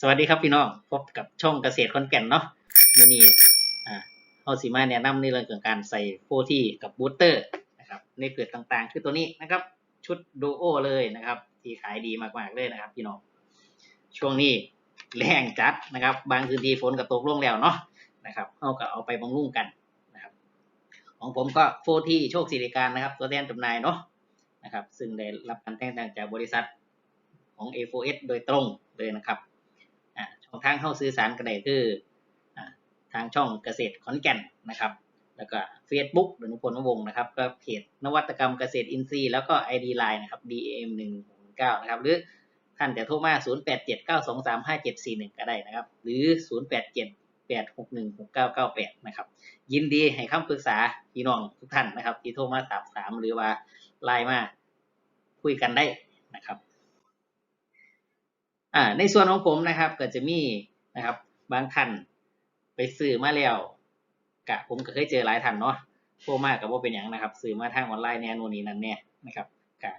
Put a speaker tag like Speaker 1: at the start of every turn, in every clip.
Speaker 1: สวัสดีครับพี่น้องพบกับช่องเกษตรคอนแก่นเนาะวันนี้อ่าเอาสีมาแนะนำในเรื่องของการใส่โฟที่กับบูสเตอร์นะครับในเกิดต่างๆ คือตัวนี้นะครับ ชุดดูโอเลยนะครับ ที่ขายดีมากๆเลยนะครับ พี่น้องช่วงนี้แรงจัดนะครับ บางพื้นที่ฝนก็ตกลงแล้วเนาะนะครับเอาก็เอาไปบำรุงกันนะครับ ของผมก็โฟที่โชคสิริการนะครับ ตัวแทนจำหน่ายเนาะนะครับ ซึ่งได้รับการแต่งตั้งจากบริษัทของ A4S โดยตรงเลยนะครับ ช่องทางเข้าซื้อสารก็ได้คือทางช่องเกษตรขอนแก่นนะครับ แล้วก็ Facebook ดนุพลวงศ์นะครับ ก็เพจนวัตกรรมเกษตรอินทรีย์แล้วก็ ID Line นะครับ DAM 1 9นะครับ หรือท่านจะโทรมา 0 8 7 9 2 3 5 7 4 1 ก็ได้นะครับ หรือ 0 8 7 8 6 1 6 9 9 8 นะครับ ยินดีให้คำปรึกษาพี่น้องทุกท่านนะครับ ที่โทรมาสอบถามหรือว่าไลน์มาคุยกันได้นะครับ อ่าในส่วนของผมนะครับก็จะมีนะครับบางท่านไปซื้อมาแล้วกะผมก็เคยเจอหลายท่านเนาะโทรมากกับว่าเป็นอย่างนะครับซื้อมาทางออนไลน์แน่นู่นนี่นั่นแน่นะครับกะ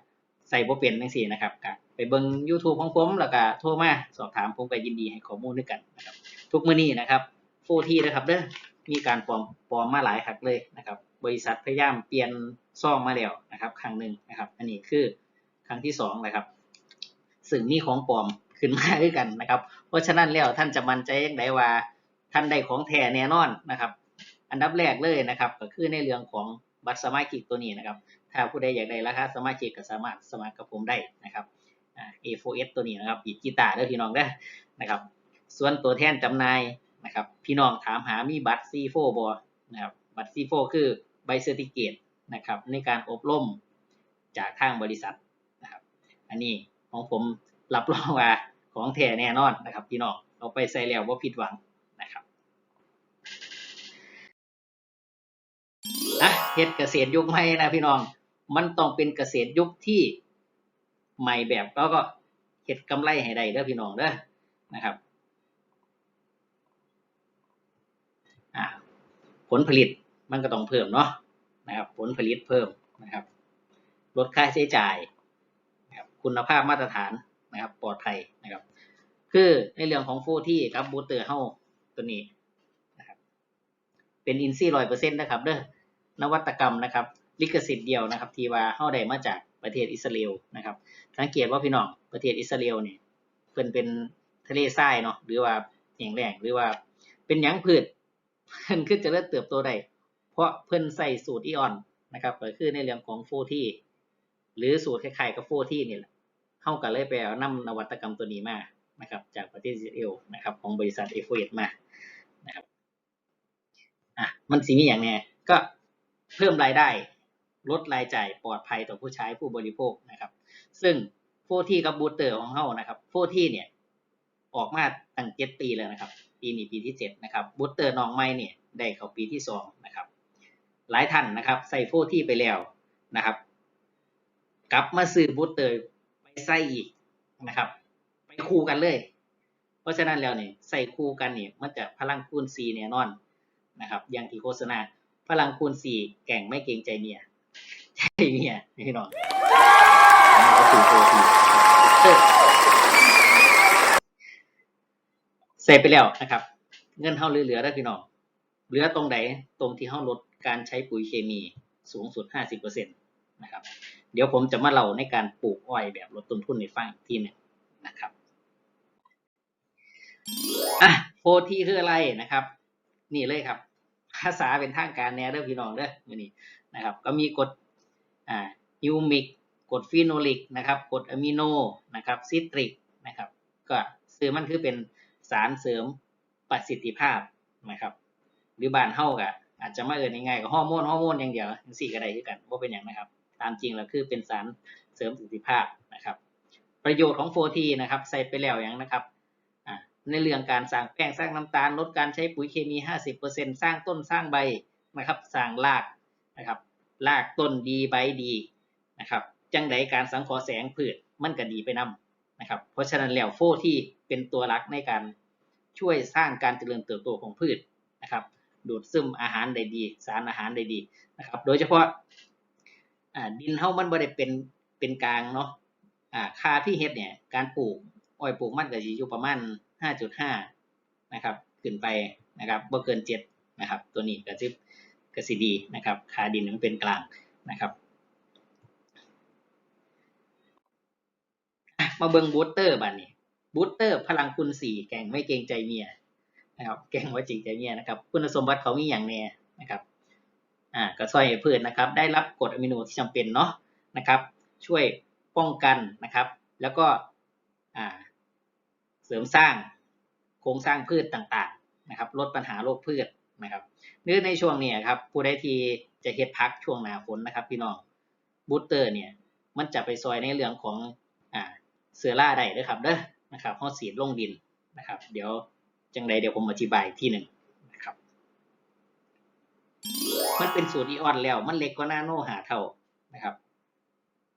Speaker 1: ใส่บ่เป็นจังซี่นะครับกะไปเบิ่ง YouTube ของผมแล้วก็โทรมาสอบถามผมก็ยินดีให้ข้อมูลด้วยกันนะครับทุกมื้อนี้นะครับโฟที่นะครับเด้อมีการปลอมปลอมมาหลายครั้งเลยนะครับ บริษัทพยายามเปลี่ยนซองมาแล้วนะครับ ครั้งหนึ่งนะครับ อันนี้คือครั้งที่สองนะครับ ซึ่งมีของปลอม ขึ้นมาด้วยกันนะครับ เพราะฉะนั้นแล้วท่านจะมั่นใจยังไงว่า ท่านได้ของแท้แน่นอนนะครับ อันดับแรกเลยนะครับ ก็คือในเรื่องของบัตรสมาชิกตัวนี้นะครับ ถ้าผู้ใดอยากได้ราคาสมาชิกก็สามารถสมัครกับผมได้นะครับอ่า A4S ตัวนี้นะครับบีดกีตาร์เด้อพี่น้องเด้อนะครับ ส่วนตัวแทนจำหน่ายนะครับ พี่น้องถามหามีบัตร C4 บ่นะครับ บัตร C4 คือใบเซอร์ติเกตนะครับในการอบรมจากทางบริษัทนะครับ อันนี้ของผม รับรองว่าของแท้แน่นอนนะครับพี่น้องเอาไปใส่แล้วว่าผิดหวังนะครับอะเฮ็ดเกษตรยุคใหม่นะพี่น้อง มันต้องเป็นเกษตรยุคที่ใหม่แบบแล้วก็เฮ็ดกำไรให้ได้เด้อพี่น้องเด้อนะครับผลผลิตมันก็ต้องเพิ่มเนาะนะครับผลผลิตเพิ่มนะครับ ลดค่าใช้จ่ายนะครับคุณภาพมาตรฐาน นะครับปลอดภัยนะครับ คือในเรื่องของฟูที่ครับบูสเตอร์เฮาตัวนี้นะครับเป็นอินซี่ร้อยเปอร์เซ็นต์นะครับเด้อนวัตกรรมนะครับ ลิขสิทธิ์เดียวนะครับ ที่ว่าเฮาได้มาจากประเทศอิสราเอลนะครับ สังเกตว่าพี่น้องประเทศอิสราเอลเนี่ยเพิ่นเป็นทะเลทรายเนาะหรือว่าแห้งแล้งหรือว่าเป็นหยังพืชเพิ่นคือเจะเริ่มเติบโตได้เพราะเพิ่นใส่สูตรอีออนนะครับก็คือในเรื่องของฟูที่หรือสูตรคล้ายๆกับฟูที่นี่แหละ เฮาก็เลยไปเอานำนวัตกรรมตัวนี้มานะครับ จากประเทศอิสราเอลนะครับ ของบริษัทเอฟเอมานะครับอะมันสิมีอย่างแน่ก็เพิ่มรายได้ ลดรายจ่ายปลอดภัยต่อผู้ใช้ผู้บริโภคนะครับ ซึ่งโฟที่กับบูสเตอร์ของเฮานะครับโฟที่เนี่ยออกมาตั้งเจ็ดปีแล้วนะครับ ปีนี้ปีที่เจ็ดนะครับบูสเตอร์น้องใหม่เนี่ยได้เข้าปีที่สองนะครับ หลายท่านนะครับใส่โฟที่ไปแล้วนะครับ กลับมาซื้อบูสเตอร์ ใส่อีกนะครับ ไปคู่กันเลย เพราะฉะนั้นแล้วเนี่ยใส่คู่กันเนี่ยมันจะพลังคูณ4แน่นอนนะครับ อย่างที่โฆษณาพลังคูณ 4 แก่งไม่เกรงใจเมียใจเมียพี่น้องอันนี้ก็คือโฟทีเออใส่ไปแล้วนะครับ เงินเท่าเหลือๆได้อพี่น้องเหลือตรงไหนตรงที่เฮาลดการใช้ปุ๋ยเคมีสูงสุด 50%นะครับ เดี๋ยวผมจะมาเล่าในการปลูกอ้อยแบบลดต้นทุนในฟังอีกทีหนึ่งนะครับอะโฟทีคืออะไรนะครับ นี่เลยครับ ภาษาเป็นทางการแนวเด้อพี่น้องเด้อมื้อนี้นะครับ ก็มีกรดอ่าฮิวมิกกรดฟีโนลิกนะครับกรดอะมิโนนะครับซิตริกนะครับก็ซื้อมันคือเป็นสารเสริมประสิทธิภาพนะครับ หรือบานเฮาก็อาจจะมาเอิ้นง่ายๆก็ฮอร์โมนฮอร์โมนอย่างเดียวจังซี่ก็ได้คือกันบ่าเป็นหยังนะครับ ตามจริงแล้วคือเป็นสารเสริมประสิทธิภาพนะครับ ประโยชน์ของโฟทีนะครับใส่ไปแล้วอย่างนะครับในเรื่องการสร้างแป้งสร้างน้ำตาลลดการใช้ปุ๋ยเคมี 50%สร้างต้นสร้างใบนะครับสร้างรากนะครับรากต้นดีใบดีนะครับจังไดการสังเคราะห์แสงพืชมันก็ดีไปนํนะครับเพราะฉะนั้นแล้วโฟทีเป็นตัวหลักในการช่วยสร้างการเจริญเติบโตของพืชนะครับดูดซึมอาหารได้ดี สารอาหารได้ดีนะครับโดยเฉพาะ อ่าดินเฮามันบ่ได้เป็นเป็นกลางเนาะอ่าค่าที่เฮ็ดเนี่ย การปลูกอ้อยปลูกมันก็สิอยู่ประมาณห้าจุดห้านะครับ ขึ้นไปนะครับบ่เกินเจ็ดนะครับ ตัวนี้ก็จะก็สิดีนะครับค่าดินมันเป็นกลางนะครับ มาเบิ่งบูสเตอร์บัดนี้บูสเตอร์พลังคุณสี่แก่งไม่เกรงใจเมียนะครับ แก่งว่าจริงใจเมียนะครับ คุณสมบัติเขามีอย่างแน่นะครับ อ่าก็ช่วยให้พืชนะครับ ได้รับกรดอะมิโนที่จำเป็นเนาะนะครับ ช่วยป้องกันนะครับ แล้วก็อ่าเสริมสร้างโครงสร้างพืชต่างๆนะครับ ลดปัญหาโรคพืชนะครับหรืองในช่วงนี้ครับผู้ใดที่จะเฮ็ดพักช่วงหนาฝนนะครับ พี่น้องบูสเตอร์เนี่ยมันจะไปซอยในเรื่องของอ่าเสือล่าได้เด้อครับเด้อนะครับเฮาสีดลงดินนะครับ เดี๋ยวจังใดเดี๋ยวผมอธิบายที่หนึ่ง มันเป็นสูตรอีออนแล้ว มันเล็กกว่านาโนหาเท่านะครับ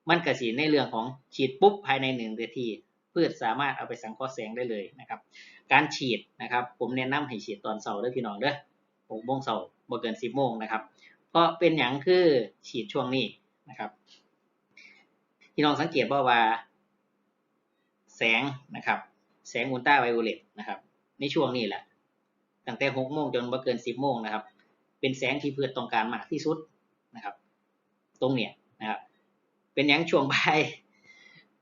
Speaker 1: มันกระสีในเรื่องของฉีดปุ๊บภายในหนึ่งนาทีพืชสามารถเอาไปสังเคราะห์แสงได้เลยนะครับ การฉีดนะครับ ผมแนะนำให้ฉีดตอนเสาร์ด้อพี่น้องเด้อหกโมงเสาร์บ่เกินสิบโมงนะครับเพราะเป็นอย่างคือฉีดช่วงนี้นะครับพี่น้องสังเกตว่าว่า แสงนะครับ แสงอุลตราไวโอเลตนะครับในช่วงนี้แหละตั้งแต่หกโมงจนบ่เกินสิบโมงนะครับ เป็นแสงที่เพืชต้องการมากที่สุดนะครับ ตรงเนี้ยนะครับ เป็นหยังช่วงใบ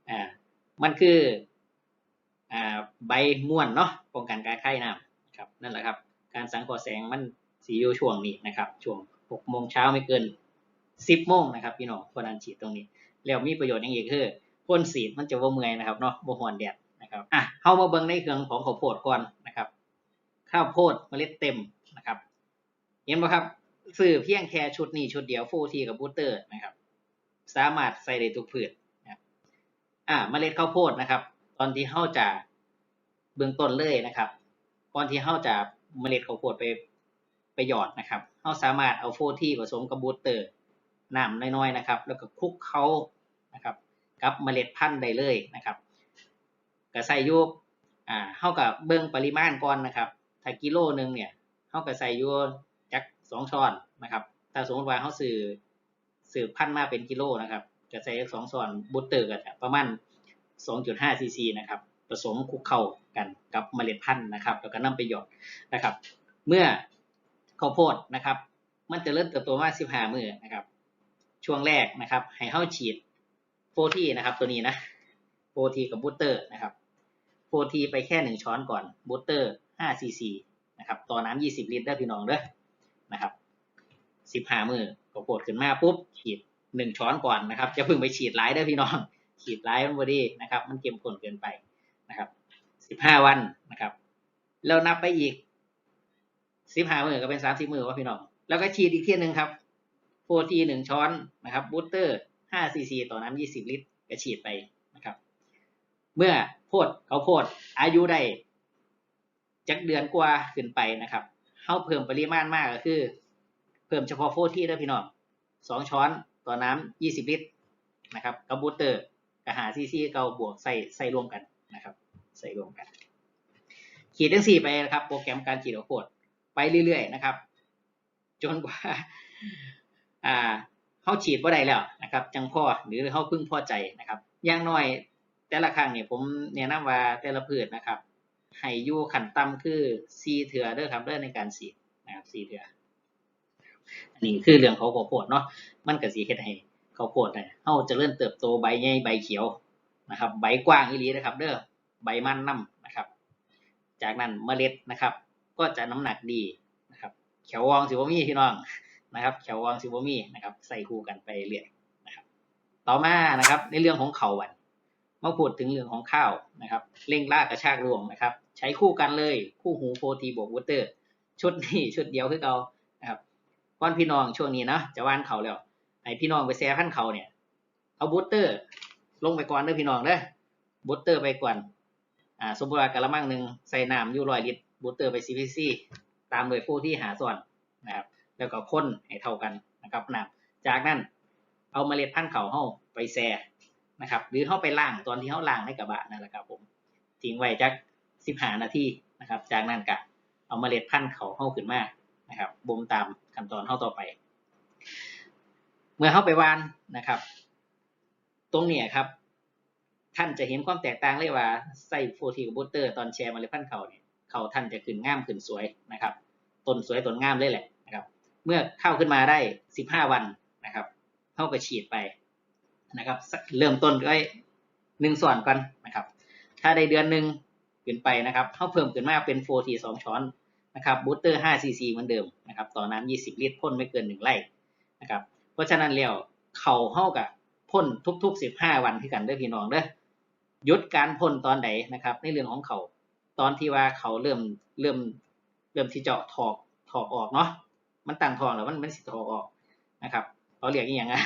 Speaker 1: อ่ามันคืออ่าใบม่วนเนาะป้องกันการไข้น้ำครับนั่นแหละครับ การสังเคราะห์แสงมันสีอยู่ช่วงนี้นะครับช่วงหกโมงเช้าไม่เกินสิบโมงนะครับพี่น้องคนนั้นฉีดตรงนี้ แล้วมีประโยชน์อย่างอีกคือพ่นสีดมันจะบ่เมื่อยนะครับเนาะบ่หอนแดดนะครับอะเฮามาเบิ่งในเครื่องของข้าวโพดก่อนนะครับ ข้าวโพดเมล็ดเต็ม เห็นไหมครับซื้อเพียงแค่ชุดนี้ชุดเดียวฟูทีกับบูสเตอร์นะครับ สามารถใส่ได้ทุกพืชนะครับอ่าเมล็ดข้าวโพดนะครับ ตอนที่เฮาจะเบื้องต้นเลยนะครับก่อนที่เฮาจะเมล็ดข้าวโพดไปไปหยอดนะครับเฮาสามารถเอาโฟทีผสมกับบูเตอร์น้ำน้อยๆนะครับ แล้วก็คลุกเคล้านะครับ กับเมล็ดพันธุ์ได้เลยนะครับก็ใส่ยูอ่าเฮากับเบิ่งปริมาณก่อนนะครับถ้ากิโลหนึงเนี่ยเฮาก็ใส่ยู สองช้อนนะครับ ถ้าสมมติว่าเฮาซื้อซื้อพันธุ์มาเป็นกิโลนะครับก็ใส่สองช้อนบูสเตอร์ก็จะประมาณ2.5ซีซีนะครับผสมคลุกเข้ากันกับเมล็ดพันธุ์นะครับ แล้วก็นำไปหยอดนะครับ เมื่อข้าวโพดนะครับ มันจะเริ่มเติบโตมา15มื้อนะครับ ช่วงแรกนะครับ ให้เฮาฉีดโฟทีนะครับ ตัวนี้นะโฟทีกับบูสเตอร์นะครับโฟทีไปแค่หนึ่งช้อนก่อนบูสเตอร์5ซีซีนะครับต่อน้ำ20 ลิตรได้พี่น้องเด้อ นะครับ15มื้อข้าวดขึ้นมาปุ๊บฉีดหนึ่งช้อนก่อนนะครับจะเพิ่งไปฉีดหลายเด้พี่น้อง ฉีดไลฟ์มันบอดีนะครับ มันเค็มข้นเกินไปนะครับสิบห้าวันนะครับ แล้วนับไปอีกสิบห้ามือก็เป็นสามสิบมือว่าพี่น้อง แล้วก็ฉีดอีกเที่ยหนึ่งครับโฟทีหนึ่งช้อนนะครับบูสเตอร์ห้าซีซีต่อน้ำยี่สิบลิตรก็ฉีดไปนะครับ เมื่อโพดเขาวโพดอายุได้จักเดือนกว่าขึ้นไปนะครับ เข้าเพิ่มปริมาณมากก็คือ เพิ่มเฉพาะโฟทีแล้พี่น้องสองช้อนต่อน้ำยี่สิบลิตรนะครับกับบูเตอร์กับหาซีซีเกาบวกใส่ใส่รวมกันนะครับ ใส่รวมกัน ขีดทั้งสี่ไปนะครับ โปรแกรมการขีดข้าวโพดไปเรื่อยๆนะครับ จนกว่า อ่าเขาฉีดว่าได้แล้วนะครับ จังพ่อหรือเขาพึ่งพอใจนะครับอย่างน้อยแต่ละครั้งเนี่ยผมแนะนำว่าแต่ละพืชนะครับ ให้อยู่ขั้นต่ำคือซีเถื่อเด้อครับเด้อในการฉีดนะครับซีเถื่ออันนี้คือเรื่องของข้าวโพดเนาะมันก็สีเฮ็ดให้ข้าวโพดเนี่ยเฮาจะเริ่มเติบโตใบใหญ่ใบเขียวนะครับ ใบกว้างอีหลีนะครับ เด้อใบมันน้ำนะครับ จากนั้นเมล็ดนะครับ ก็จะน้ำหนักดีนะครับเขียววองสิบ่มีพี่น้องนะครับเขียววองสิบ่มีนะครับใส่คู่กันไปเรื่อยนะครับ ต่อมานะครับในเรื่องของเขาวันมาพูดถึงเรื่องของข้าวนะครับเร่งรากกระชากรวงนะครับ ใช้คู่กันเลย คู่หูโฟทีบวกวูเตอร์ ชุดนี้ชุดเดียวคือเรานะครับก้อนพี่น้องช่วงนี้นะจะว่านเขาแล้วให้พี่น้องไปแซ่พันเขาเนี่ย เอาบูสเตอร์ ลงไปก่อนเด้อพี่น้องเด้อบูสเตอร์ไปก่อนอ่าสมมติว่ากระมังหนึ่งใส่น้ำอยู่ร้อยลิตรบูสเตอร์ไปซีพีซีตามโดยผู้ที่หาส่วนนะครับ แล้วก็คนให้เท่ากันนะครับน้ำจากนั้นเอาเมล็ดพันธุ์เขาเฮาไปแซ่นะครับ หรือเฮาไปล้างตอนที่เฮาล้างในกระบะนั่นแหละครับผมทิ้งไว้จัก สิบห้านาทีนะครับ จากนั้นก็เอาเมล็ดพันธุ์เขาเฮาขึ้นมานะครับบ่มตามขั้นตอนเฮาต่อไป เมื่อเข้าไปวานนะครับ ตรงนี้ครับ ท่านจะเห็นความแตกต่างเลยว่าใส่โฟทีกับบูสเตอร์ตอนแชร์เมาเลยพันธุ์เขาเนี่ยเขาท่านจะขึ้นง่ามขึ้นสวยนะครับต้นสวยต้นง่ามเลยแหละนะครับ เมื่อเข้าขึ้นมาได้สิบห้าวันนะครับเข้าไปฉีดไปนะครับ เริ่มต้นด้วยหนึ่งส่วนก่อนนะครับ ถ้าได้เดือนหนึ่ง ขึ้นไปนะครับเข้าเพิ่มขึ้นมาเป็นโฟทีสองช้อนนะครับบูสเตอร์ห้าซีซีเหมือนเดิมนะครับต่อน้ำยี่สิบลิตรพ่นไม่เกินหนึ่งไร่นะครับเพราะฉะนั้นแล้วเขาเข้ากับพ่นทุกๆสิบห้าวันที่กันเด้อพี่น้องเด้อยุดการพ่นตอนไหนนะครับ ในเรื่องของเขาตอนที่ว่าเขาเริ่มเริ่มเริ่มที่จะถอกถอกออกเนาะมันตั้งทองแล้วมันมันสิถอกออกนะครับเขาเรียกอย่างอะ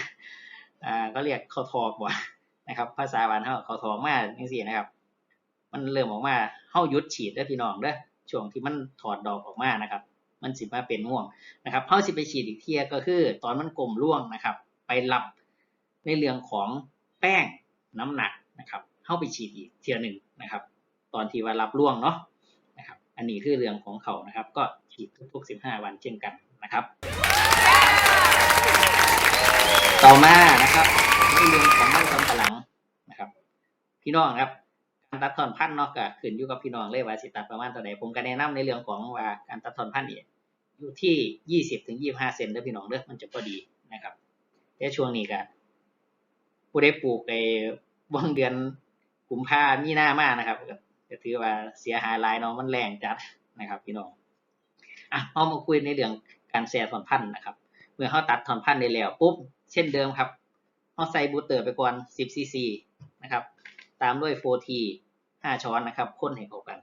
Speaker 1: อ่าก็เรียกเขาถอกว่ะนะครับ ภาษาบ้านเขาเขาถอกมาจังซี่นะครับ มันเริ่มออกมาเฮายุดฉีดเด้พี่น้องเด้อช่วงที่มันถอดดอกออกมานะครับ มันสิมาเป็นม่วงนะครับเฮาสิไปฉีดอีกเทียก็คือ ตอนมันกลมร่วงนะครับ ไปรับในเรื่องของแป้งน้ำหนักนะครับเฮาไปฉีดอีกเทียหนึ่งนะครับ ตอนที่ว่ารับร่วงเนาะนะครับ อันนี้คือเรื่องของเขานะครับ ก็ฉีดทุกๆ 15 วันเช่นกันนะครับ ต่อมานะครับในเรื่องของมันสำปะหลังนะครับ พี่น้องครับ ตัดถอนพันธุ์เนาะก็ขึ้นอยู่กับพี่น้องเลยว่าสิตัดประมาณเท่าใดผมก็แนะนำในเรื่องของว่าการตัดถอนพันธุ์เนี่ยอยู่ที่ยี่สิบถึงยี่ห้าเซนเด้อพี่น้องเด้อมันจะพอดีนะครับแต่ช่วงนี้ก็ผู้ได้ปลูกในบางเดือนกุมภามีหน้ามากนะครับก็ถือว่าเสียหายหลายเนาะมันแรงจัดนะครับ พี่น้องอะเอามาคุยในเรื่องการแซ่ถอนพันธุ์นะครับ เมื่อเขาตัดถอนพันธุ์ได้แล้วปุ๊บเช่นเดิมครับเขาใส่บูเตอร์ไปก่อน10ซีซีนะครับ ตามด้วยโฟทีห้าช้อนนะครับข้นให้เข้ากัน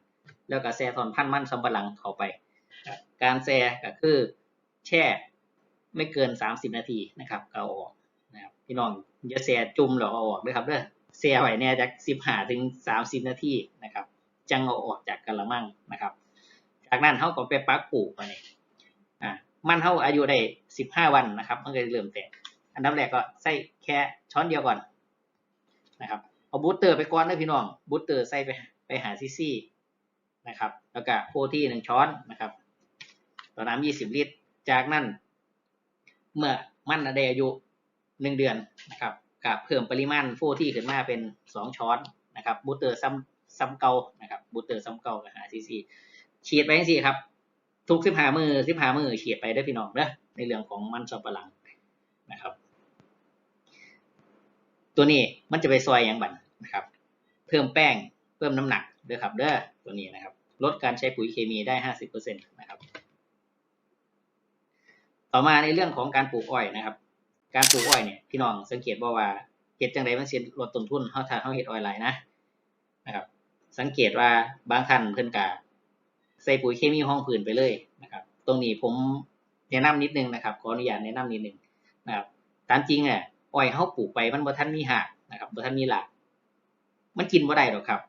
Speaker 1: แล้วก็แซ่ถอนพันมันสำปะหลังเข้าไป การแซ่ก็คือแช่ไม่เกิน 30 นาทีนะครับก็เอาออกนะครับพี่น้องอย่าแซ่จุ่มแล้วเอาออกด้วยครับเด้อแซ่ไว้เนี่ยจาก15ถึง 30 นาทีนะครับจังเอาออกจากกระมังนะครับ จากนั้นเขาก็ไปปักปลูกมาเนี่ยอ่ามันเขาอายุได้15วันนะครับ มันก็จะเริ่มแตกอันดับแรกก็ใส่แค่ช้อนเดียวก่อนนะครับ เอาบูสเตอร์ไปก่อนนะพี่น้องบูสเตอร์ใส่ไปไปหาซีซีนะครับ แล้วก็โฟที่หนึ่งช้อนนะครับต่อน้ำยี่สิบลิตร จากนั้น เมื่อมันได้อายุหนึ่งเดือนนะครับกับเพิ่มปริมาณโฟที่ขึ้นมาเป็นสองช้อนนะครับบูสเตอร์ซ้ำซ้ำเก่านะครับบูสเตอร์ซ้ำเก่ากับหาซีซีฉีดไปทั้งสี่ครับ ทุกสิบหามือสิบหามือฉีดไปได้พี่น้องเด้อในเรื่องของมันสำปะหลังนะครับ ตัวนี้มันจะไปซอยอย่างบัน นะครับ เพิ่มแป้งเพิ่มน้ำหนักเด้อครับเด้อตัวนี้นะครับ ลดการใช้ปุ๋ยเคมีได้ห้าสิบเปอร์เซ็นตนะครับ ต่อมาในเรื่องของการปลูกอ้อยนะครับ การปลูกอ้อยเนี่ยพี่น้องสังเกตบ่ว่าเห็ดจังไดมันเสิลดต้นทุนเฮาถ้าเฮาเฮ็ดอ้อยหลายนะนะครับ สังเกตว่าบางท่านเพิ่นก็ใส่ปุ๋ยเคมีห้องพื้นไปเลยนะครับ ตรงนี้ผมแนะนำนิดนึงนะครับขออนุญาตแนะนำนิดนึงนะครับ ตามจริงอะอ้อยเฮาปลูกไปมันบ่ทันมีหากนะครับบ่ทันมีหลาก มันกินบ่ได้หรอกครับ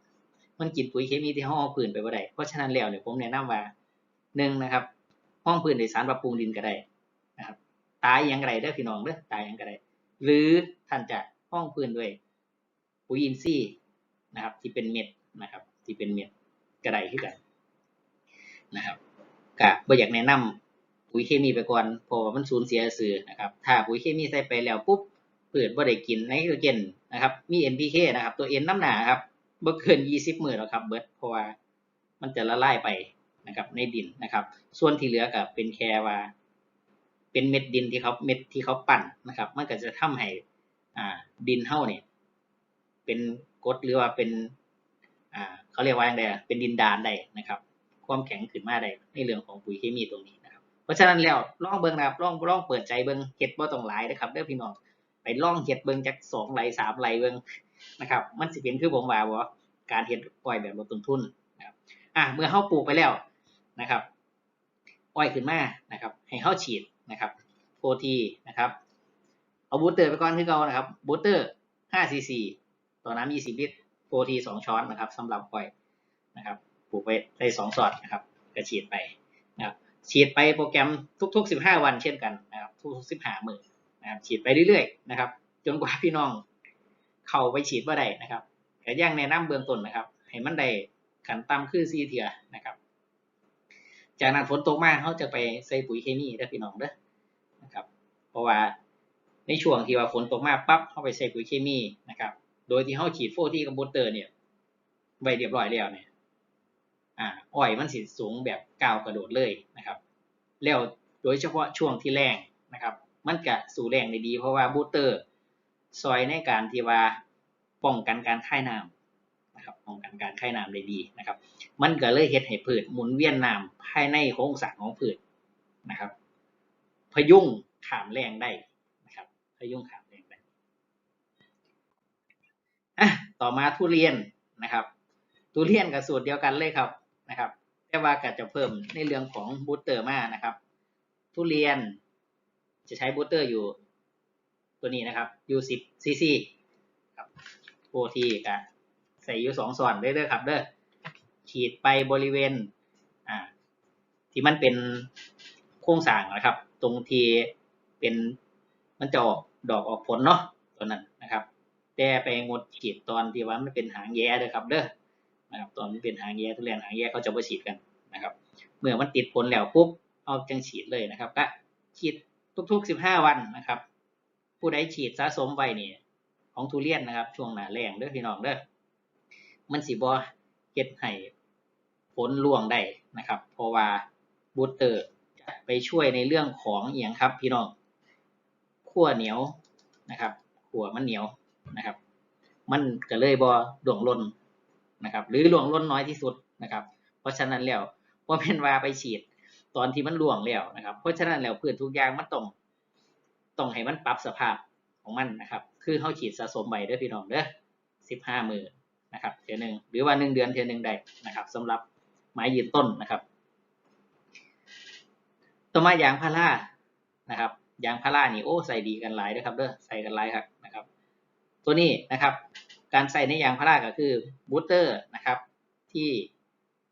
Speaker 1: มันกินปุ๋ยเคมีที่เฮาเอาพื้นไปบ่ได้เพราะฉะนั้นแล้วเนี่ยผมแนะนำว่าหนึ่งนะครับ ห้องพื้นในสารปรับปรุงดินก็ได้นะครับ ตายอยังไงได้อพี่น้องเด้อตายอยังไงได้หรือท่านจะห้องพื้นด้วยปุ๋ยอินทรีย์นะครับ ที่เป็นเม็ดนะครับ ที่เป็นเม็ดกระไดขึ้นกันนะครับกะบ่อยากแนะนำปุ๋ยเคมีไปก่อนเพราะว่ามันสูญเสียสื่อนะครับ ถ้าปุ๋ยเคมีใส่ไปแล้วปุ๊บพืชบ่ได้กินไนโตรเจน นะครับ มี NPK นะครับ ตัว N น้ำหนาครับบ่เกิน 20 มื้อหรอกครับเบิร์ดเพราะว่ามันจะละลายไปนะครับ ในดินนะครับ ส่วนที่เหลือก็เป็นแค่ว่า เป็นเม็ดดินที่เขาเม็ดที่เขาปั่นนะครับ มันก็จะทำให้อ่าดินเฮาเนี่ยเป็นกดหรือว่าเป็นอ่าเขาเรียกว่าอย่างไรอะเป็นดินดานได้นะครับ ความแข็งขึ้นมาได้ในเรื่องของปุ๋ยเคมีตรงนี้นะครับ เพราะฉะนั้นแล้วลองเบิ่งนะครับลองลองเปิดใจเบิ่งเฮ็ดบ่ต้องหลายนะครับเด้อพี่น้อง ไปล่องเฮ็ดเบิงจักสองไร่สามไร่เบิงนะครับ มันสิเป็นคือผมว่าบ่การเฮ็ดอ้อยแบบลดต้นทุนนะครับอะเมื่อเฮาปลูกไปแล้วนะครับอ้อยขึ้นมานะครับ ให้เฮาฉีดนะครับโฟทีนะครับเอาบูสเตอร์ไปก่อนคือเก่านะครับบูสเตอร์5ซีซีต่อน้ำ20 ลิตรโฟที2ช้อนนะครับสำหรับอ้อยนะครับปลูกไปได้สองสอดนะครับก็ฉีดไปนะครับฉีดไปโปรแกรมทุก ๆ 15 วันเช่นกันนะครับทุกๆ15มื้อ นะครับฉีดไปเรื่อยๆนะครับ จนกว่าพี่น้องเข้าไปฉีดบ่ได้นะครับก็ย่างแนะนำเบื้องต้นนะครับให้มันได้ขันต่ำคือ4เทื่อนะครับ จากนั้นฝนตกมากเขาจะไปใส่ปุ๋ยเคมีเด้พี่น้องเด้อนะครับ เพราะว่าในช่วงที่ว่าฝนตกมากปั๊บเขาไปใส่ปุ๋ยเคมีนะครับ โดยที่เขาฉีดโฟที่กับบูสเตอร์เนี่ยไว้เรียบร้อยแล้วเนี่ยอ่าอ้อยมันสิสูงแบบก้าวกระโดดเลยนะครับ แล้วโดยเฉพาะช่วงที่แรงนะครับ มันจะสู่แรงได้ดีเพราะว่าบูสเตอร์ซอยในการที่ว่าป้องกันการค่ายน้ำนะครับป้องกันการค่ายน้ำได้ดีนะครับ มันก็เลยเฮ็ดให้พืชหมุนเวียนน้ำภายในโครงสร้างของพืชนะครับ พยุงขามแรงได้นะครับ พยุงขามแรงได้อะต่อมาทุเรียนนะครับ ทุเรียนกับสูตรเดียวกันเลยครับนะครับแต่ว่าก็จะเพิ่มในเรื่องของบูสเตอร์มานะครับ ทุเรียน จะใช้บูสเตอร์อยู่ตัวนี้นะครับอยู่10ซีซีครับโอทีก็ใส่อยู่สองส่วนเด้อครับเด้อฉีดไปบริเวณอ่าที่มันเป็นโครงสร้างนะครับ ตรงที่เป็นมันจะออกดอกออกผลเนาะตัวนั้นนะครับ แต่ไปงดฉีดตอนที่ว่ามันเป็นหางแย่เด้อครับเด้อนะครับตอนมันเป็นหางแย่ทุเรียนหางแย่เขาจะบ่ฉีดกันนะครับ เมื่อมันติดผลแล้วปุ๊บเอาจังฉีดเลยนะครับก็ฉีด ทุกๆ15วันนะครับ ผู้ใดฉีดสะสมไว้นี่ของทุเรียนนะครับ ช่วงหน้าแล้งเด้อพี่น้องเด้อมันสิบ่เฮ็ดให้ผลร่วงได้นะครับ เพราะว่าบูสเตอร์จะไปช่วยในเรื่องของเอียงครับพี่น้องขั้วเหนียวนะครับขั้วมันเหนียวนะครับ มันก็เลยบ่หลวงล้นนะครับ หรือหลวงล้นน้อยที่สุดนะครับ เพราะฉะนั้นแล้วว่าเป็นว่าไปฉีด ตอนที่มันหลวงแล้วนะครับ เพราะฉะนั้นแล้วพืชทุกอย่างมันต้องต้องให้มันปรับสภาพของมันนะครับ คือเขาฉีดสะสมใบด้อพี่น้องเด้อสิบห้ามือนะครับเทียหนึ่งหรือว่าหนึ่งเดือนเทียหนึ่งได้นะครับสำหรับไม้ยืนต้นนะครับต่อมายางพารานะครับยางพารานี่โอ้ใส่ดีกันหลายนะครับเด้อใส่กันหลายครับนะครับ ตัวนี้นะครับ การใส่ในยางพาราก็คือบูสเตอร์นะครับที่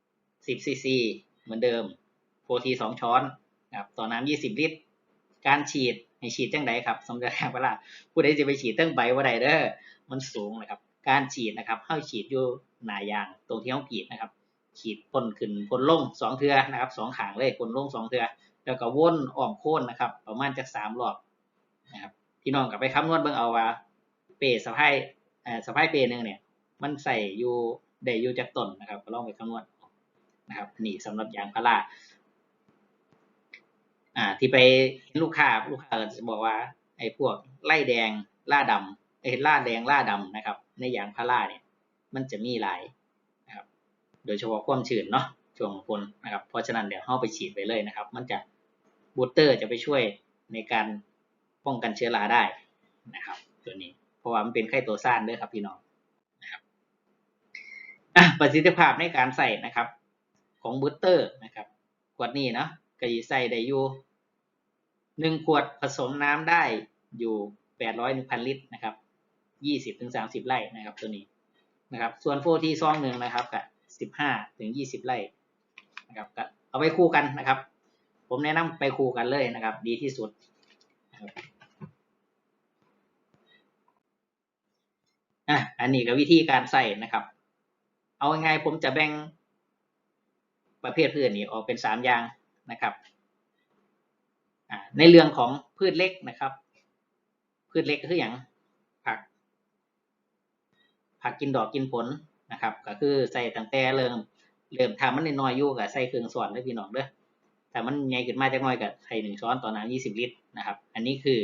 Speaker 1: 10ซีซีเหมือนเดิม โฟทีสองช้อนนะครับต่อน้ำ20ลิตร การฉีดให้ฉีดจังไดครับสำหรับยางพาราผู้ใดจะไปฉีดตั้งใบว่าใดเด้อมันสูงนะครับ การฉีดนะครับให้ฉีดอยู่หนายางตรงที่เขากีดนะครับฉีดพ่นขึ้นพ่นลงสองเทือนะครับสองขางเลยพ่นลงสองเทือแล้วก็วนอ้อมโค่นนะครับ ประมาณจากสามรอบนะครับพี่น้องกลับไปคำนวณเบิ่งเอาว่า เปสะพายเอ่อสะพายเปรหนึ่งเนี่ย มันใส่อยู่ได้อยู่จากต้นนะครับก็ลองไปคำนวณนะครับนี่สำหรับยางพารา อ่า ที่ไปเห็นลูกค้าลูกค้าก็จะบอกว่า ไอ้พวกไล่แดงล่าดำไอ้ล่าแดงล่าดำนะครับ ในยางพาราเนี่ย มันจะมีหลายนะครับ โดยเฉพาะความชื้นเนาะช่วงฝนนะครับ เพราะฉะนั้นเดี๋ยวเข้าไปฉีดไปเลยนะครับ มันจะบูสเตอร์จะไปช่วยในการป้องกันเชื้อราได้นะครับ ตัวนี้ เพราะว่ามันเป็นไข้ตัวซ่านด้วยครับพี่น้องนะครับประสิทธิภาพในการใส่นะครับ ของบูสเตอร์นะครับขวดนี้เนาะก็จะใส่ได้อยู่ หนึ่งขวดผสมน้ำได้อยู่แปดร้อยหนึ่งพันลิตรนะครับยี่สิบถึงสามสิบไร่นะครับตัวนี้นะครับ ส่วนโฟทีซองหนึ่งนะครับกับสิบห้าถึงยี่สิบไร่นะครับก็เอาไปคู่กันนะครับ ผมแนะนำไปคู่กันเลยนะครับ ดีที่สุดนะครับอะอันนี้ก็วิธีการใส่นะครับ เอาไงายๆผมจะแบ่งประเภทพืชนนี้ออกเป็นสามอย่างนะครับ ในเรื่องของพืชเล็กนะครับ พืชเล็กก็คืออย่างผัก ผักกินดอกกินผลนะครับ ก็คือใส่ตั้งแต่เริ่มเริ่มทำมันน้อยอยู่กับใส่เครื่องส่วนด้พี่น้องเด้อแต่มันใหญ่ขึ้นมาจักน่อยกับใส่หนึ่งช้อนต่อน้ำยี่สิบลิตรนะครับ อันนี้คือ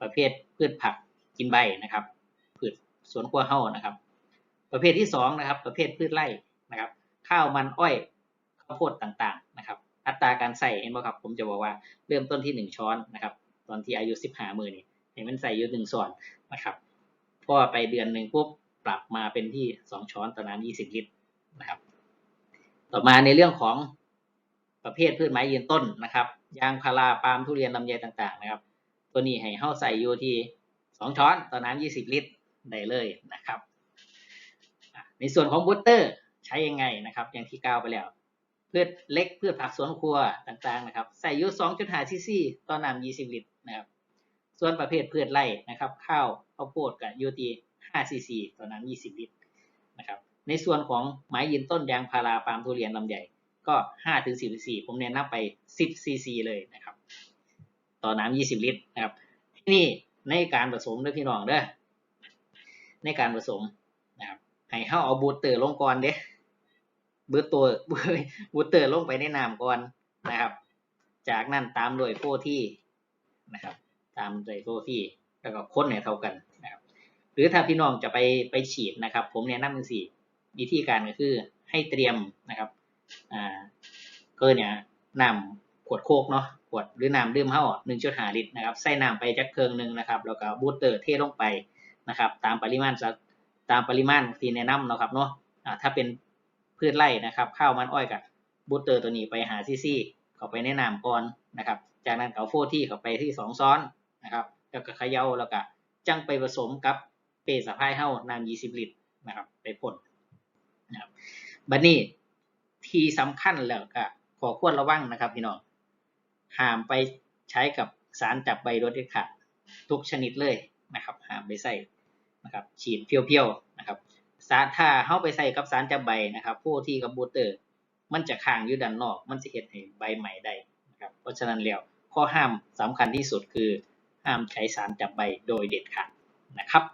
Speaker 1: ประเภทพืชผักกินใบนะครับ พืชสวนครัวเฮ้านะครับ ประเภทที่สองนะครับ ประเภทพืชไร่นะครับ ข้าวมันอ้อยข้าวโพดต่างๆนะครับ อัตราการใส่เห็นไหมครับผมจะบอกว่าเริ่มต้นที่หนึ่งช้อนนะครับ ตอนที่อายุสิบห้ามือนี่ให้มันใส่อยู่หนึ่งส่วนนะครับพอไปเดือนหนึ่งปุ๊บปรับมาเป็นที่สองช้อนต่อน้ำยี่สิบลิตรนะครับ ต่อมาในเรื่องของประเภทพืชไม้ยืนต้นนะครับยางพาราปาล์มทุเรียนลำไยต่างๆนะครับ ตัวนี้ให้เข้าใส่อยู่ที่สองช้อนต่อน้ำยี่สิบลิตรได้เลยนะครับ ในส่วนของบูสเตอร์ใช้ยังไงนะครับ อย่างที่กล่าวไปแล้ว พืชเล็กพืชผักสวนครัวต่างๆนะครับใส่อยู่2.5ซีซีต่อน้ำ20ลิตรนะครับส่วนประเภทพืชไร่นะครับข้าวข้าวโพดกับยูที5ซีซีต่อน้ำ20ลิตรนะครับในส่วนของไม้ยืนต้นยางพาราปาล์มทุเรียนลำไยก็5ถึง10ซีซีผมแนะนำไป10ซีซีเลยนะครับต่อน้ำ20ลิตรนะครับที่นี่ในการผสมด้วยพี่น้องเด้อในการผสมนะครับให้เฮาเอาบูสเตอร์ลงก่อนเด้ บูสตัวบูสเตอร์ลงไปในน้ำก่อนนะครับ จากนั้นตามด้วยโฟที่นะครับ ตามด้วยโฟที่แล้วก็ค้นให้เท่ากันนะครับ หรือถ้าพี่น้องจะไปไปฉีดนะครับ ผมแนะนำจังซี่วิธีการก็คือให้เตรียมนะครับอ่าเกินเนี่ยน้ำขวดโคกเนาะขวดหรือน้ำดื่มเฮา1.5ลิตรนะครับใส่น้ำไปจักเครื่องหนึ่งนะครับ แล้วก็บูสเตอร์เทลงไปนะครับ ตามปริมาณสักตามปริมาณที่แนะนำเนาะครับเนาะอ่าถ้าเป็น พืชไร่นะครับข้าวมันอ้อยกับบูสเตอร์ตัวนี้ไปหาซีซีเข้าไปในะนำก่อนนะครับ จากนั้นเอาโฟที่เข้าไปที่สองซ้อนนะครับแล้วก็เขย่าแล้วก็จังไปผสมกับเปสะพายเฮาน้ำ20ลิตรนะครับไปพ่นนะครับบัดนี้ที่สำคัญแล้วก็ขอควรระวังนะครับพี่น้องห้ามไปใช้กับสารจับใบรถเด็ดขาดทุกชนิดเลยนะครับห้ามไปใส่นะครับฉีดเพียวๆนะครับ สารถ้าเข้าไปใส่กับสารจับใบนะครับผู้ที่กับบูเตอร์ มันจะค้างอยู่ด้านนอก มันจะเห็ดให้ใบใหม่ได้นะครับเพราะฉะนั้นแล้วข้อห้ามสำคัญที่สุดคือห้ามใช้สารจับใบโดยเด็ดขาดนะครับ